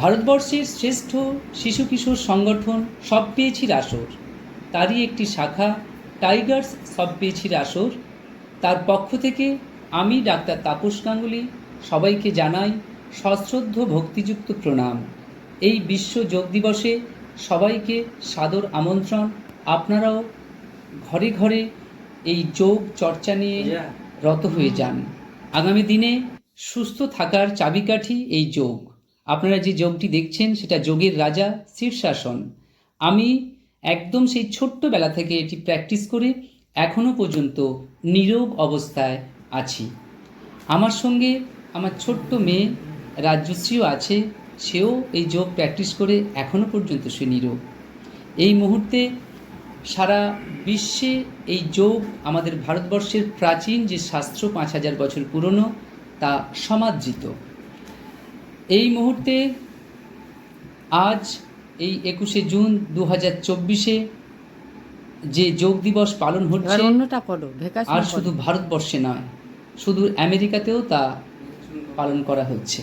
ভারতবর্ষের শ্রেষ্ঠ শিশু কিশোর সংগঠন সব পেয়েছির আসর। তারই একটি শাখা টাইগার্স সব পেয়েছির আসর। তার পক্ষ থেকে আমি ডাক্তার তাপস গাঙ্গুলি সবাইকে জানাই সশ্রদ্ধ ভক্তিযুক্ত প্রণাম। এই বিশ্ব যোগ দিবসে সবাইকে সাদর আমন্ত্রণ। আপনারাও ঘরে ঘরে এই যোগ চর্চা নিয়ে রত হয়ে যান। আগামী দিনে সুস্থ থাকার চাবিকাঠি এই যোগ। আপনারা যে যোগটি দেখছেন, সেটা যোগের রাজা শীর্ষাসন। আমি একদম সেই ছোট্টবেলা থেকে এটি প্র্যাকটিস করে এখনও পর্যন্ত নীরব অবস্থায় আছি। আমার সঙ্গে আমার ছোট্ট মেয়ে রাজ্যশ্রীও আছে, সেও এই যোগ প্র্যাকটিস করে এখনও পর্যন্ত সে নীরব। এই মুহূর্তে সারা বিশ্বে এই যোগ আমাদের ভারতবর্ষের প্রাচীন যে শাস্ত্র পাঁচ হাজার বছর পুরনো, তা সমাদৃত। এই মুহূর্তে আজ এই একুশে জুন দু হাজার চব্বিশে যে যোগ দিবস পালন হচ্ছে আর শুধু ভারতবর্ষে নয় শুধু আমেরিকাতেও তা পালন করা হচ্ছে।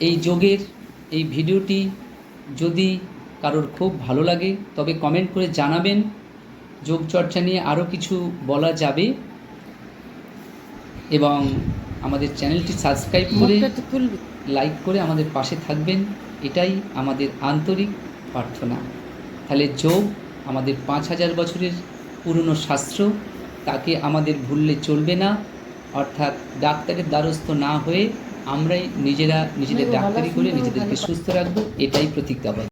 এই যোগের এই ভিডিওটি যদি কারোর খুব ভালো লাগে তবে কমেন্ট করে জানাবেন। যোগ চর্চা নিয়ে আরও কিছু বলা যাবে। এবং আমাদের চ্যানেলটি সাবস্ক্রাইব করে লাইক করে আমাদের পাশে থাকবেন। এটাই আমাদের আন্তরিক প্রার্থনা। তাহলে যোগ আমাদের পাঁচ হাজার বছরের পুরনো শাস্ত্র। তাকে আমাদের ভুললে চলবে না। অর্থাৎ ডাক্তারের দ্বারস্থ না হয়ে আমরাই নিজেরা নিজেদের ডাক্তারি করে নিজেদেরকে সুস্থ রাখব এটাই প্রতিজ্ঞাবদ্ধ।